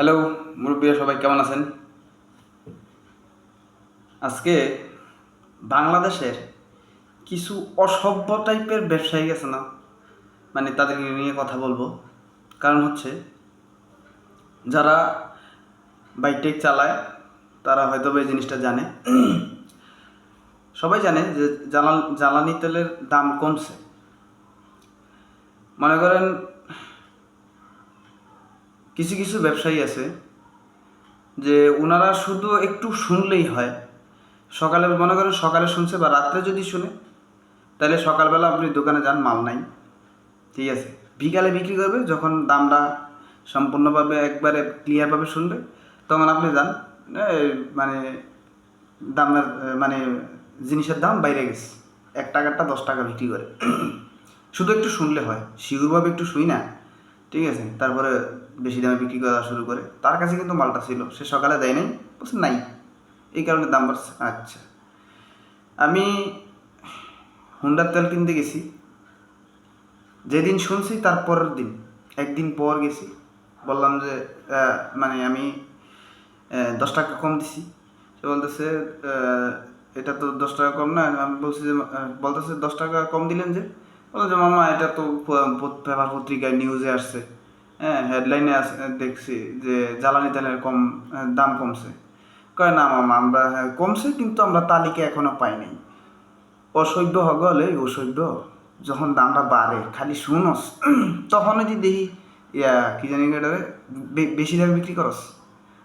Hello, মুরব্বীরা সবাই কেমন আছেন? আজকে বাংলাদেশের কিছু অসভ্য টাইপের ব্যবসায়ী আছে না? মানে তাদেরকে নিয়ে কথা বলব। কারণ হচ্ছে, যারা বাইক টেক চালায়, তারা হয়তো এই জিনিসটা জানে। সবাই জানে যে জ্বালান, জ্বালানি তেলের দাম কমছে। মনে করেন কিছু কিছু ব্যবসায়ী আছে যে ওনারা শুধু একটু শুনলেই হয়। সকালে মনে করেন সকালে শুনছে বা রাত্রে যদি শুনে, তাহলে সকালবেলা আপনি দোকানে যান, মাল নাই। ঠিক আছে? বিকালে বিক্রি করবে, যখন দামটা সম্পূর্ণভাবে একবারে ক্লিয়ারভাবে শুনবে, তখন আপনি যান মানে দামের মানে জিনিসের দাম বাইরে গেছে। এক টাকারটা দশ টাকা বিক্রি করে। শুধু একটু শুনলে হয়। শিগুরভাবে একটু শুই না। ঠিক আছে, তারপরে বেশি দামে বিক্রি করা শুরু করে। তার কাছে কিন্তু মালটা ছিল, সে সকালে দেয় নাই, বলছে নাই। এই কারণে দাম বাড়ছে। আচ্ছা। আমি হুন্ডার তেল কিনতে গেছি। যেদিন শুনছি তার পরের দিন, একদিন পর গেছি। বললাম যে মানে আমি দশ টাকা কম দিছি। সে বলতেছে এটা তো দশ টাকা কম না। আমি বলছি যে বলতেছে দশ টাকা কম দিলেন যে বলল যে মামা এটা তো পেপার পত্রিকায় নিউজে আসছে। হ্যাঁ হেডলাইনে দেখছি যে জ্বালানি তেলের কম দাম কমছে। কয় না মামা আমরা হ্যাঁ, কমছে কিন্তু আমরা তালিকা এখনও পাই নাই অসভ্য হগলে অসভ্য যখন দামটা বাড়ে খালি শুনস। তখন যদি দেখি ইয়া কি জানি এটারে বে- বেশি দামে বিক্রি করস।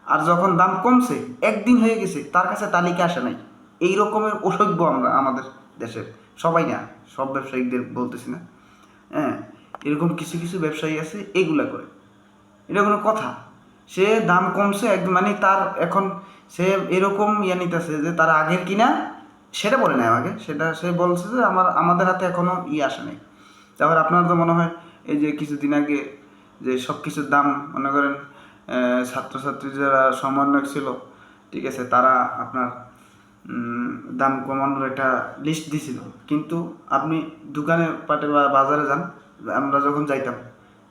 আর যখন দাম কমছে একদিন হয়ে গেছে তার কাছে তালিকা আসে নাই। এই রকমের অসভ্য আমরা আমাদের দেশের। সবাই না, সব ব্যবসায়ীদের বলতেছি না। হ্যাঁ এরকম কিছু কিছু ব্যবসায়ী আছে, এগুলা করে। এটা কোনো কথা। সে দাম কমছে একদম মানে তার এখন সে এরকম ইয়ে নিতেছে যে তার আগের কিনা, সেটা বলে নেয় আমাকে। সেটা সে বলছে যে আমার, আমাদের হাতে এখনও ই আসে নাই। তারপর আপনার তো মনে হয় এই যে কিছুদিন আগে যে সব কিছুর দাম, মনে করেন ছাত্রছাত্রী যারা সমন্বয়ক ছিল, ঠিক আছে, তারা আপনার দাম কমানোর একটা লিস্ট দিছিল। কিন্তু আপনি দোকানে পাটে বা বাজারে যান, আমরা যখন যাইতাম,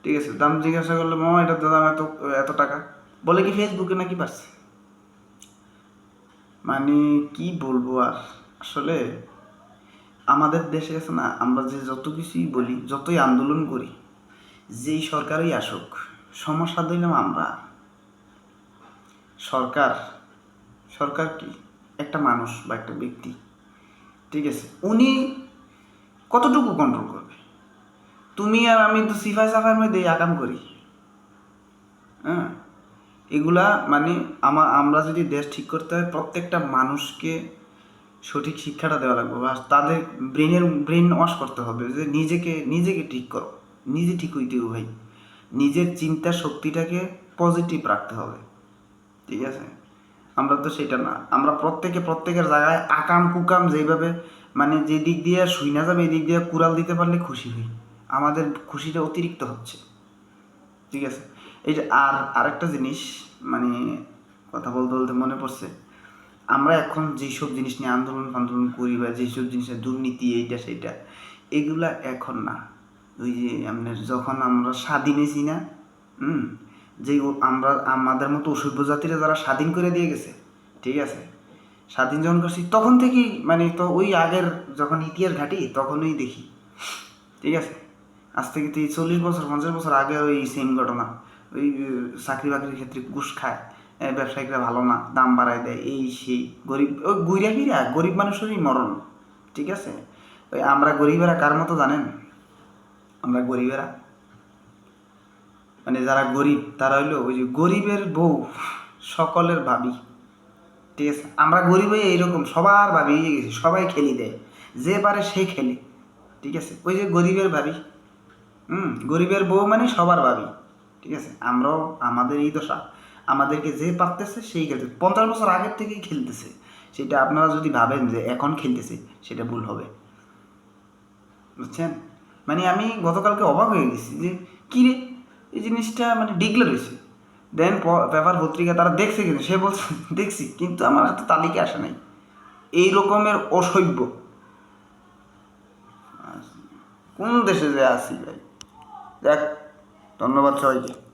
ঠিক আছে? দাম জিজ্ঞাসা করলে, মামা, এটা দাম এত এত টাকা। বলে কি ফেসবুকে নাকি পারছে মানে কি বলব আর? আসলে আমাদের দেশে আছে না, আমরা যে যত কিছুই বলি, যতই আন্দোলন করি, যেই সরকারই আসুক, সমস্যা দিলাম আমরা। সরকার সরকার কি? একটা মানুষ বা একটা ব্যক্তি, ঠিক আছে? উনি কতটুকু কন্ট্রোল করবে? তুমি আর আমি তো সিফাই সাফার মধ্যে আকাম করি। হ্যাঁ? এগুলা মানে আমা আমরা যদি দেশ ঠিক করতে হয়, প্রত্যেকটা মানুষকে সঠিক শিক্ষাটা দেওয়া লাগবে বা তাদের ব্রেনের, ব্রেন ওয়াশ করতে হবে যে নিজেকে নিজেকে ঠিক করো। নিজে ঠিক হইতে ভাই। নিজের চিন্তা শক্তিটাকে পজিটিভ রাখতে হবে। ঠিক আছে? আমরা তো সেটা না। আমরা প্রত্যেকে প্রত্যেকের জায়গায় আকাম কুকাম যেইভাবে মানে যে দিক দিয়ে শুই না যাবে, এই দিক দিয়ে কুড়াল দিতে পারলে খুশি হই। আমাদের খুশিটা অতিরিক্ত হচ্ছে। ঠিক আছে? এই যে আর আরেকটা জিনিস মানে কথা বলতে বলতে মনে পড়ছে, আমরা এখন যেসব জিনিস নিয়ে আন্দোলন ফান্দোলন করি বা যেসব জিনিসের দুর্নীতি, এইটা সেইটা, এগুলা এখন না। ওই যে আপনার যখন আমরা স্বাধীন হয়েছি না, হুম? যে আমরা, আমাদের মতো অসভ্য জাতিরা যারা স্বাধীন করে দিয়ে গেছে, ঠিক আছে? স্বাধীন যখন করছি, তখন থেকেই মানে তো ওই আগের যখন ইতিহাস ঘাটি, তখনই দেখি, ঠিক আছে? আজ থেকে তো চল্লিশ বছর, পঞ্চাশ বছর আগে ওই সেম ঘটনা। ওই চাকরি বাকরির ক্ষেত্রে ঘুষ খায় ব্যবসায়িকরা ভালো না, দাম বাড়ায় দেয়, এই, সেই, গরিব ওই গুইরা ফিরা, গরিব মানুষেরই মরণ, ঠিক আছে? ওই আমরা গরিবেরা কার মতো জানেন? আমরা গরিবেরা মানে যারা গরিব, তারা হইল ওই যে গরিবের বউ, সকলের ভাবি। ঠিক আছে? আমরা গরিব হয়ে এইরকম সবার ভাবি হয়ে গেছি, সবাই খেলি দেয়। যে পারে সে খেলে। ঠিক আছে? ওই যে গরিবের ভাবি। হুম? গরিবের বউ মানে সবার ভাবি। ঠিক আছে? আমরাও, আমাদের এই দশা। আমাদেরকে যে পারতেছে সেই খেলতে পঞ্চাশ বছর আগের থেকেই খেলতেছে। সেটা আপনারা যদি ভাবেন যে এখন খেলতেছে, সেটা ভুল হবে। বুঝছেন? মানে আমি গতকালকে অবাক হয়ে গেছি যে কী রে এই জিনিসটা মানে ডিগলে হয়েছে দেন পেপার পত্রিকা তারা দেখছে কিন্তু, সে বলছে, দেখছি, কিন্তু আমার হাতে তালিকা আসে নাই। এই রকমের অসভ্য। কোন দেশে যে আছি ভাই? দেখ ধন্যবাদ সবাইকে।